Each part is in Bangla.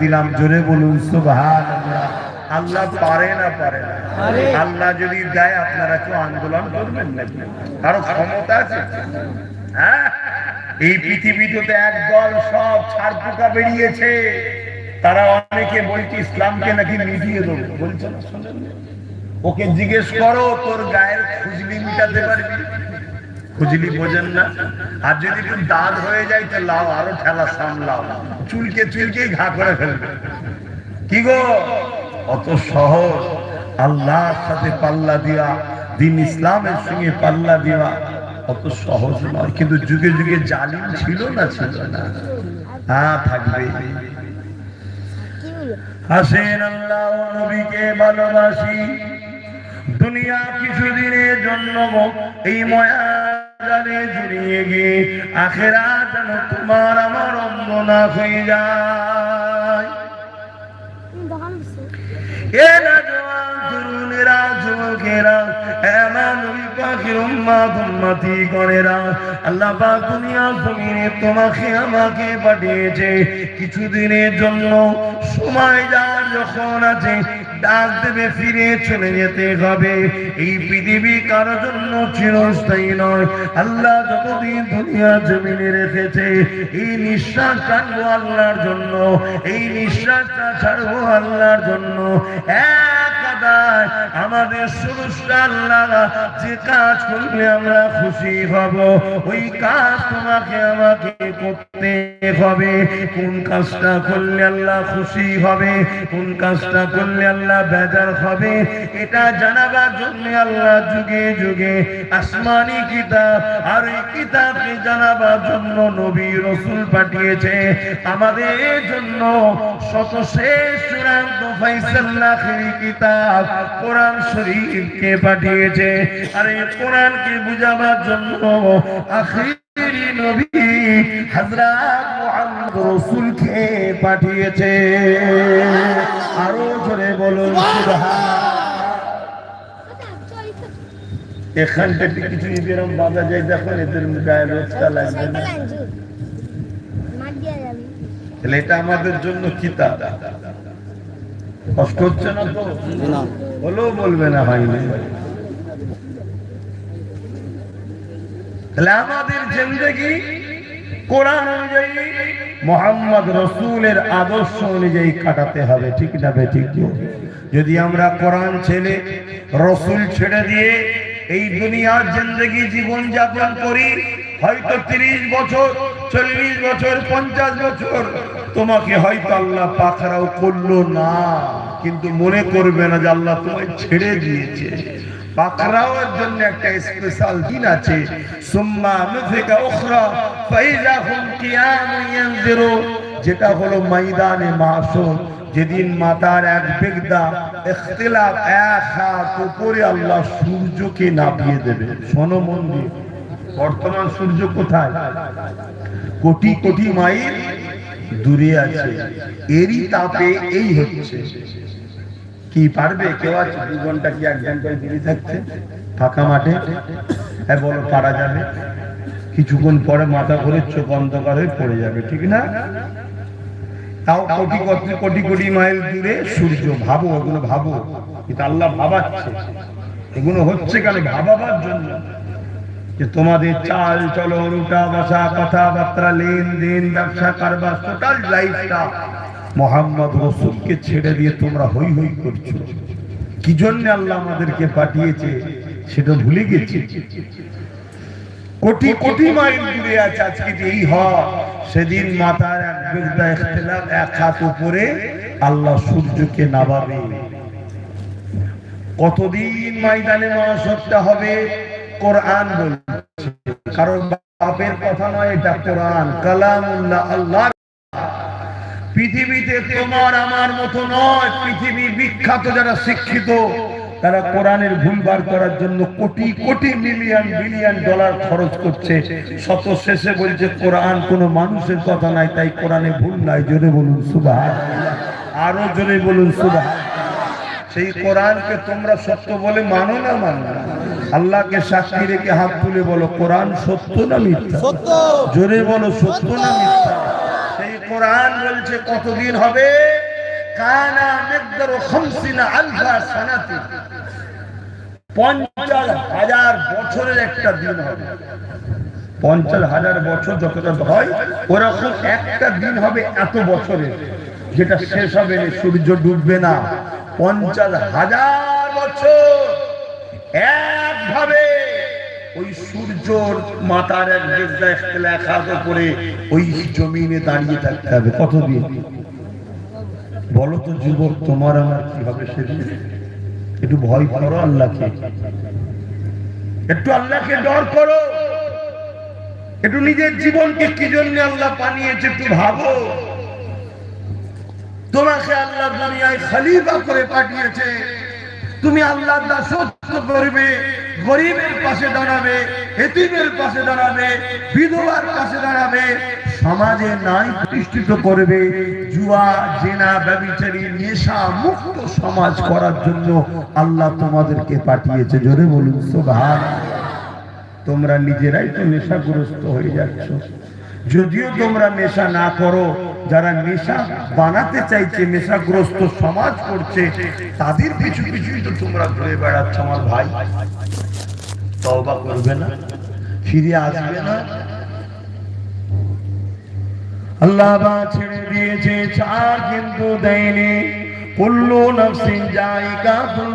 দিলাম জোরে বলুন সুবহান আল্লাহ পারে না পারে না? আল্লাহ যদি দেয় আপনারা কেউ আন্দোলন করবেন নাকি? কারও ক্ষমতা আছে? হ্যাঁ? এই পৃথিবীতে একদল সব ছাড় পোকা বেরিয়েছে। তারা অনেকে বলছে ইসলামকে নাকি মিটিয়ে দেবো। বলছে না ওকে জিজ্ঞেস করো তোর গায়ের খুজলি মিটাতে পারবি খুজলি বোঝেন না? আর যদি একটু দাঁত হয়ে যায় তো লাও আরও ঠেলা সামলাও। চুলকে চুলকে ঘা করে ফেলবে। কি গো? অত সহজ। আল্লাহর সাথে পাল্লা দিয়া দিন ইসলামের সঙ্গে পাল্লা দেওয়া অত সহজ নয়। কিন্তু যুগে যুগে জালিম ছিল না ছিল না। হ্যাঁ থাকবে। হাসেন আল্লাহ নবীকে ভালোবাসি। দুনিয়া কিছুদিনের জন্য এই ময়া জালে জড়িয়ে গিয়ে আখেরা যেন তোমার আমার অন্ধ হয়ে যায়। এ না কিছুদিনের জন্য। সময় যার যখন আছে, ডাক দেবে, ফিরে চলে যেতে হবে। এই পৃথিবী কারোর জন্য চিরস্থায়ী নয়। আল্লাহ যতদিন দুনিয়া জমিনে রেখেছে, এই নিঃশ্বাস ছাড়বো আল্লাহর জন্য। এই নিঃশ্বাসটা ছাড়বো আল্লাহর জন্য। এক আমাদের সুরুষটা আল্লাহ, যে কাজ করলে আমরা খুশি হব, ওই কাজ তোমাকে আমাকে করতে হবে। কোন কাজটা করলে আল্লাহ খুশি হবে, কোন কাজটা করলে আল্লাহ বেজার হবে, এটা জানাবার জন্য আল্লাহ যুগে যুগে আসমানি কিতাব আর এই কিতাবকে জানাবার জন্য নবী রসুল পাঠিয়েছে। আমাদের জন্য শত শেষ চূড়ান্ত ফাইসাল্লাহ কিতাব। কোরআন শরীফকে পাঠিয়েছে। আর এই কোরআনকে বুঝাবার জন্য আখিরি নবী হযরত মুহাম্মদ রাসূলকে পাঠিয়েছে। আরও জোরে বলুন সুবহান। এখান থেকে কিছু এরকম বাধা যায় দেখো এদের গায়ে রোজটা লাগবে না। তাহলে এটা আমাদের জন্য কিতাব। কষ্ট হচ্ছে না তো? বলবে না ভাই না তাহলে আমাদের জিন্দগি কোরআন অনুযায়ী, মোহাম্মদ রসুলের আদর্শ অনুযায়ী কাটাতে হবে, ঠিক না যদি আমরা কোরআন ছেড়ে, রসুল ছেড়ে দিয়ে এই দুনিয়ার জিন্দগি জীবন যাপন করি, হয়তো তিরিশ বছর, চল্লিশ বছর, পঞ্চাশ বছর তোমাকে হয়তো আল্লাহ পাখরাও করল না, কিন্তু মনে করবে না যে আল্লাহ তোমায় ছেড়ে দিয়েছে। একটা যেটা হলো ময়দানে মাশর যেদিন মাতার এক বেগদা ইখতিলাফ এক হাত উপরে আল্লাহ সূর্যকে নামিয়ে দেবে। শোনো মন্দির, বর্তমান সূর্য কোথায়? কোটি কোটি মাইল দূরে আছে। এরই তাপে এই হচ্ছে। কি পারবে? কেউ আছে দু ঘণ্টা কি এক দূরে থাকছে? ফাঁকা মাঠে? হ্যাঁ বলো, পারা যাবে। কিছুক্ষণ পরে মাথা ঘুরে চোখ অন্ধকার হয়ে পড়ে যাবে, ঠিক না? তাও কোটি কোটি কোটি কোটি মাইল দূরে সূর্য। ভাবো, ওগুলো ভাবো। কিন্তু আল্লাহ ভাবাচ্ছে। এগুলো হচ্ছে কেন? ভাবাবার জন্য। যে তোমাদের চাল চলন উঠা বসা, কথাবার্তা, লেনদেন, ব্যবসা, কারবার টোটাল লাইফটা মোহাম্মদ রসুলকে ছেড়ে দিয়ে তোমরা হই হই করছ। কি জন্য আল্লাহ আমাদেরকে পাঠিয়েছে, সেটা ভুলে গেছি। কোটি কোটি মাইল দূরে আছে, আজকে যে এই হয় সেদিন মাথার এক বেগদা ইখতিলাফ, এক হাত উপরে আল্লাহ সূর্যকে নামাবে। কতদিন ময়দানে মহাসত্তা হবে? কোরআন বলছে। কারণ বাপের কথা নয়, এটা কোরআন। কালামুল্লাহ আল্লাহ। পৃথিবীতে তোমার আমার মতো নয়, পৃথিবী বিখ্যাত যারা শিক্ষিত, তারা কোরআনের ভুল বার করার জন্য crore crore million billion dollar খরচ করছে। শত শেষে বলছে, কোরআন কোনো মানুষের কথা নাই, তাই কোরআনে ভুল নাই। জোরে বলুন সুবাহ আরও জোরে বলুন সুবাহ সেই কোরআনকে তোমরা সত্য বলে মানো না মানো না? আল্লাহকে সাক্ষী রেখে হাত তুলে বলো কোরআন সত্য না মিথ্যা? জোরে বলো সত্য না মিথ্যা? সেই কোরআন বলছে কতদিন হবে? কানা মিকদারু খামসিনা আলফা সানাতি। পঞ্চাশ হাজার বছরের একটা দিন হবে। পঞ্চাশ হাজার বছর যতটা হয় ওরকম একটা দিন হবে এত বছরের যেটা শেষ হবে না সূর্য ডুববে না। পঞ্চাশ হাজার বছর একভাবে ওই সূর্যর মাথার এক দেশটা লেখা করে ওই জমিনে দাঁড়িয়ে থাকতে হবে। কতদিন বলো তো যুবক, তোমার আমার কি হবে সেদিন একটু ভয় করো আল্লাহকে। একটু আল্লাহকে ডর করো। একটু নিজের জীবনকে কি জন্য আল্লাহ বানিয়েছে একটু ভাবো। তোমাকে আল্লাহ দুনিয়ায় খালিফা করে পাঠিয়েছে। তুমি আল্লাহর দাসত্ব করবে, গরিবের পাশে দাঁড়াবে, এতিমের পাশে দাঁড়াবে, বিধবার পাশে দাঁড়াবে, সমাজে নাই প্রতিষ্ঠিত করবে, জুয়া, জেনা, ব্যবিচারী, নেশা মুক্ত সমাজ করার জন্য আল্লাহ তোমাদেরকে পাঠিয়েছে। জোরে বলুন সুবহান তোমরা নিজেরাই তো নেশাগ্রস্ত হয়ে যাচ্ছ। যদিও তোমরা নেশা না করো যারা নেশা বানাতে চাইছে, নেশাগ্রস্ত সমাজ করছে, তাদের পিছু পিছুই তো তোমরা ঘুরে বেড়াচ্ছ আমার ভাই। তওবা করবে না, ফিরে আসবে না। আল্লাহ ছেড়ে দিয়েছে, ছাড় কিন্তু দেয়নি। নফসিন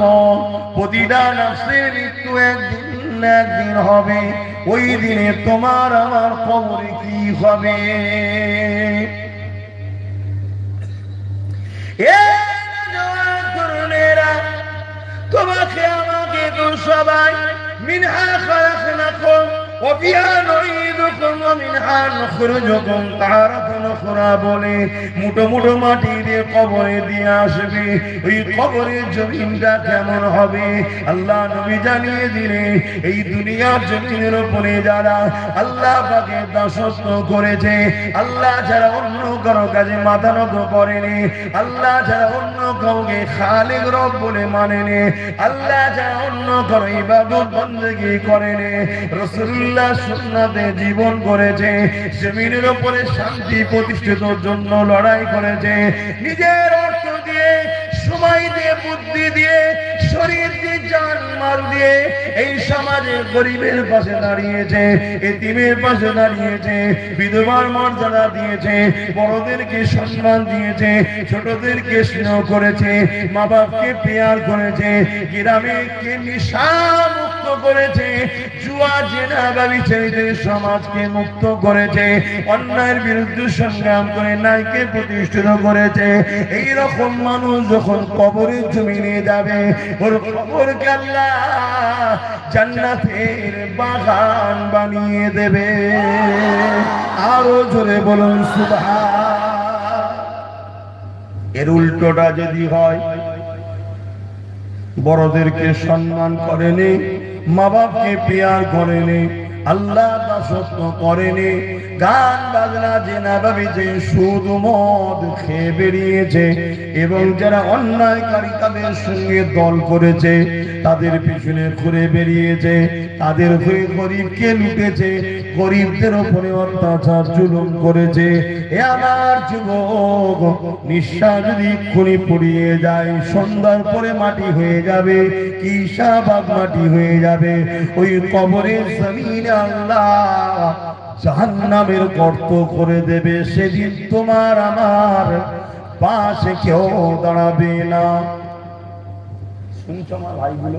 মউত প্রতিটা নফসের মৃত্যু একদিন একদিন হবে। ওই দিনে তোমার আমার কবরে কি হবে? তোমাকে আমাকে তো সবাই মিনহা খালাকনাকুম وفيها نعيدكم ومنها نخرجكم تارة أخرى বলে মুঠো মুঠো মাটি দিয়ে কবরে দিয়ে আসবে ওই কবরের জমিনটা কেমন হবে আল্লাহ নবী জানিয়ে দিলে এই দুনিয়ার জমিনের উপরে যারা আল্লাহ পাকে দাসত্ব করেছে আল্লাহ ছাড়া অন্য কারো কাজে মাথা নত করেনি আল্লাহ ছাড়া অন্য কাউকে খালিক রব বলে মানেনি আল্লাহ ছাড়া অন্য কারো ইবাদত বন্দেগী করেনি রসুল্লাহ সুন্নাতে জীবন করেছে, জমিনের উপরে শান্তি প্রতিষ্ঠিত জন্য লড়াই করেছে। নিজের অর্থ দিয়ে, সময় দিয়ে, বুদ্ধি দিয়ে, শরীর দিয়ে, জান, মাল দিয়ে এই সমাজে গরিবের পাশে দাঁড়িয়েছে, এতিমের পাশে দাঁড়িয়েছে, বিধবার মর্যাদা দিয়েছে, বড়দেরকে সম্মান দিয়েছে, ছোটদেরকে স্নেহ করেছে মা বাপকে পেয়ার করেছে, গ্রামে কে নিশা মুক্ত করেছে, জুয়া, জেনা সমাজকে মুক্ত করেছে, অন্যায়ের বিরুদ্ধে সংগ্রাম করে নাইকে প্রতিষ্ঠিত করেছে। এই রকম মানুষ যখন জমিনে যাবে, ওর আল্লাহ জান্নাতের বাগান বানিয়ে দেবে। আরও জোরে বলুন এর উল্টোটা যদি হয়, বড়দেরকে সম্মান করেনি মা বাপকে পেয়ার করেনি আল্লাহ দাসত্ব করেনি। গান বাজনা জেনা ভাবে যে সুদ মদ খেয়ে বেরিয়েছে এবং যারা অন্যায়কারী তাদের সঙ্গে দল করেছে, তাদের পিছনে ঘুরে বেরিয়েছে, তাদের হয়ে গরিবকে লুটেছে, গরিবদের উপরে অত্যাচার জুলুম করেছে। এ আমার যুবক, নিঃশ্বাস যদি খুনি পুড়িয়ে যায়, সন্ধ্যার পরে মাটি হয়ে যাবে, কি শাহবাগ মাটি হয়ে যাবে? ওই কবরের জমিনে আল্লাহ গর্ত করে দেবে, সেদিন তোমার আমার পাশে কেউ দাঁড়াবে না। আমার ভাইগুলো?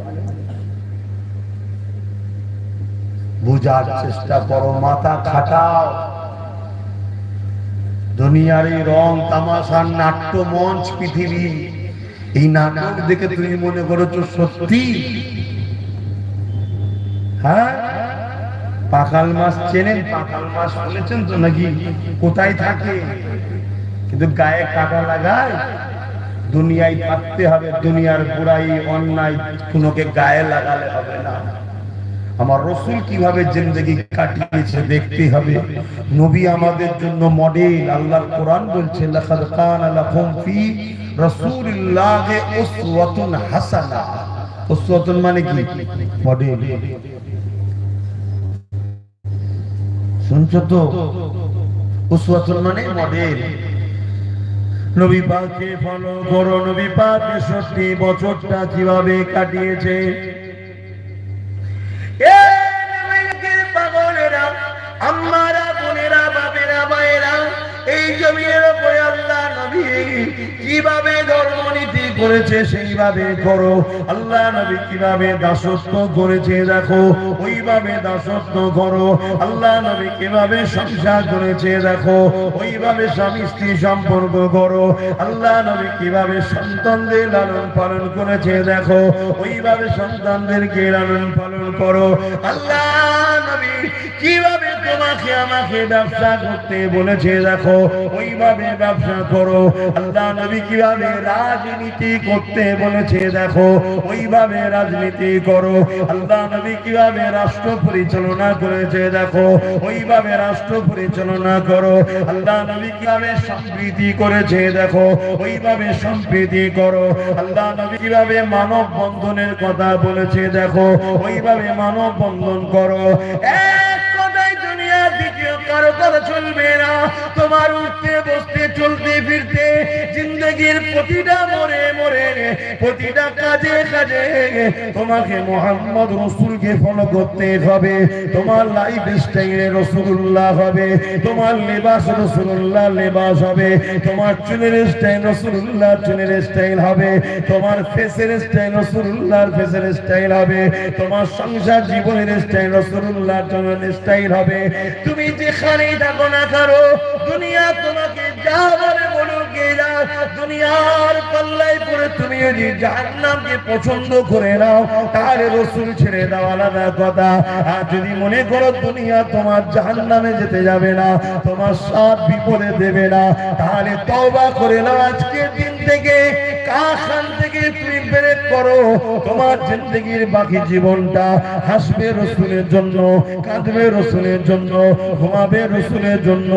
বুঝার চেষ্টা করো, মাথা খাটাও। দুনিয়ার এই রং তামাশার নাট্য মঞ্চ, পৃথিবী, এই নাটক দেখে তুমি মনে করেছ সত্যি? হ্যাঁ? পাকাল মাছ চেনেন? পাকাল মাছ শুনেছেন তো নাকি? কোথায় থাকে? কিন্তু গায়ে কাটা লাগায়। দুনিয়ায় থাকতে হবে, দুনিয়ার বুড়াই অন্যায়, কোনোকে গায়ে লাগালে হবে না। আমার রসুল কীভাবে জিন্দগি কাটিয়েছে দেখতে হবে। নবী আমাদের জন্য মডেল আল্লাহর কোরআন বলছে, লাকাদ কানা লাকুম ফি রাসূলিল্লাহি উসওয়াতুন হাসানা। উসওয়াতুন মানে কি? মডেল শুনছো তো? উসওয়াতুন মানে মডেল নবী ফলো নবী সত্যি বছরটা কীভাবে কাটিয়েছে? করেছে, সেইভাবে করো। আল্লাহ নবী কীভাবে দাসত্ব করেছে দেখো, ওইভাবে দাসত্ব করো। আল্লাহ নবী কীভাবে সংসার করেছে দেখো, ওইভাবে স্বামী স্ত্রী সম্পর্ক করো। আল্লাহ নবী কীভাবে সন্তানদের লালন পালন করেছে দেখো, ওইভাবে সন্তানদেরকে লালন পালন করো। আল্লাহ নবী কীভাবে তোমাকে আমাকে ব্যবসা করতে বলেছে দেখো, ওইভাবে ব্যবসা করো। আল্লাহ নবী কীভাবে রাজনীতি করতে বলেছে, দেখো, ওইভাবে রাজনীতি করো। আল্লাহ নবী কীভাবে রাষ্ট্র পরিচালনা করেছে, দেখো, ওইভাবে রাষ্ট্র পরিচালনা করো। আল্লাহ নবী কীভাবে সম্প্রীতি করেছে, দেখো, ওইভাবে সম্প্রীতি করো। আল্লাহ নবী কীভাবে মানব বন্ধনের কথা বলেছে, দেখো, ওইভাবে মানব বন্ধন করো। এক দ্বিতীয় কারও চলবে না। তোমার উঠতে, বসতে, চলতে, ফিরতে, জিন্দগির প্রতিটা মরে মরে প্রতিটা কাজে কাজে তোমাকে মোহাম্মদ ফলো করতে হবে। তোমার লাইফ স্টাইলে রসুল্লাহ হবে। তোমার লেবাস রসুল্লাহ লেবাস হবে। তোমার স্টাইল রসুল্লাহ চুলের স্টাইল হবে। তোমার ফেসের স্টাইল রসুল্লাহর ফেসের স্টাইল হবে। তোমার সংসার জীবনের স্টাইল রসুল্লাহ জীবনের স্টাইল হবে। তুমি যেখানেই থাকো না কারও। দুনিয়া তোমাকে যা বলে বলুক দুনিয়ার পাল্লায় পড়ে তুমি যদি জাহান্নামকে পছন্দ করে নাও, তাহলে রসুল ছেড়ে দাও, আলাদা কথা। আর যদি মনে করো দুনিয়া তোমার জাহান্নামে যেতে যাবে না, তোমার সব বিপদে দেবে না, তাহলে তওবা করে নাও। আজকের দিন থেকে কাখান থেকে তুমি বেরেক করো। তোমার জিন্দগির বাকি জীবনটা হাসবে রসুলের জন্য, কাঁদবে রসুলের জন্য, ঘুমাবে রসুলের জন্য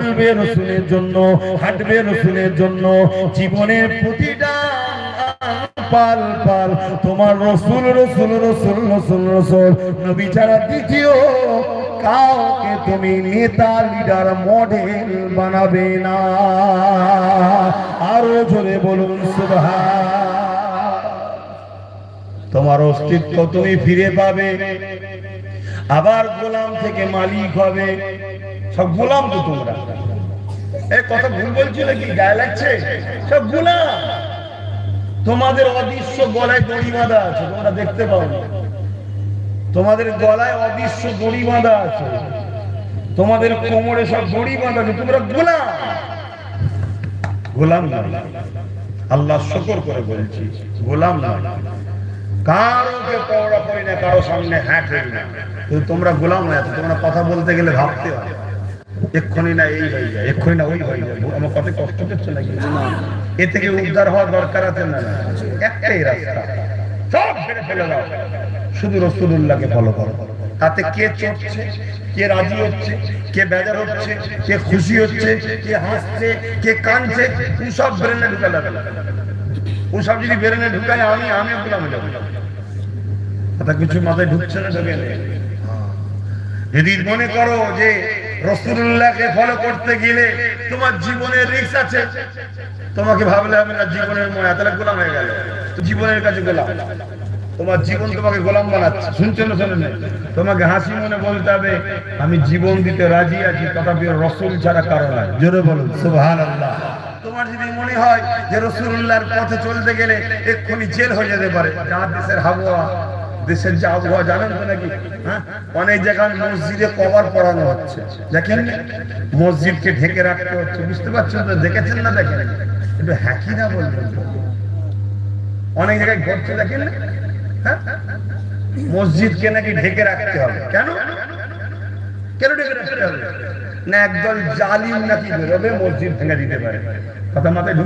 চলবে রসুলের জন্য, হাঁটবে রসুলের জন্য জীবনের প্রতিটা পাল পাল, তোমার রসুল রসুল রসুল রসুল রসুল, নবী ছাড়া দ্বিতীয় কাউকে তুমি নেতা লিডার মডেল বানাবে না। আরও জোরে বলুন, সুবহান। তোমার অস্তিত্ব তুমি ফিরে পাবে। আবার গোলাম থেকে মালিক হবে। সব গোলাম তো তোমরা। কথা ভুল বলছি নাকি? গায়ে লাগছে? সব গোলাম। তোমাদের অদৃশ্য গলায় দড়ি বাঁধা আছে, তোমরা দেখতে পাও তোমাদের গলায় অদৃশ্য দড়ি বাঁধা আছে। তোমাদের কোমরে সব দড়ি বাঁধা আছে, তোমরা গোলাম। গোলাম না আল্লাহ শকর করে বলছি, গোলাম না কারোকে পড়া পড়ি না, কারও সামনে হ্যাঁ ঠিক না। তোমরা গোলাম আছো, তোমরা কথা বলতে গেলে ভাবতে হয় এক্ষুনি না এই হয়ে যায় এক্ষুনি না ওই হয়ে যায়। আমার কত কষ্ট নাকি? এ থেকে উদ্ধার হওয়ার দরকার আছে না একটাই রাস্তা। সব ছেড়ে ফেলে দাও। শুধু রসুল্লাহকে ফলো করো। তাতে কে চড়ছে কে রাজি হচ্ছে কে বেজার হচ্ছে কে খুশি হচ্ছে কে হাসছে কে কাঁদছে সব ব্রেনে ঢুকালে ওসব যদি বেরেনে ঢুকায় আমি আমি গোলাম যাব। কথা কিছু মাথায় ঢুকছে না ঢুকে যদি মনে করো যে রসুল্লাহকে ফলো করতে গেলে তোমার জীবনের রিক্স আছে। তোমাকে ভাবলে হবে না, জীবনের ময়া তাহলে গোলাম হয়ে গেল। জীবনের কাছে গোলাম। তোমার জীবন তোমাকে গোলাম বানাচ্ছে। শুনছো না শোনেন তোমাকে হাসি মনে বলতে হবে, আমি জীবন দিতে রাজি আছি, তথাপি রসুল ছাড়া কারও নাই। জোরে বলুন সুবহান আল্লাহ তোমার যদি মনে হয় যে রসুল্লাহর পথে চলতে গেলে এক্ষুনি জেল হয়ে যেতে পারে যার দেশের আবহাওয়া দেশের যে আবহাওয়া জানেন তো নাকি? হ্যাঁ? অনেক জায়গায় মসজিদে কভার পড়ানো হচ্ছে। দেখেন মসজিদকে ঢেকে রাখতে হচ্ছে। বুঝতে পারছেন তো? দেখেছেন না দেখেন? একটু হ্যাকি না বলবেন? অনেক জায়গায় ঘটছে, দেখেন? হ্যাঁ? মসজিদকে নাকি ঢেকে রাখতে হবে। কেন? কেন ঢেকে রাখতে হবে? না একদল জালিম নাকি বেরোবে মসজিদ ভেঙে দিতে পারে। কথা মাথায়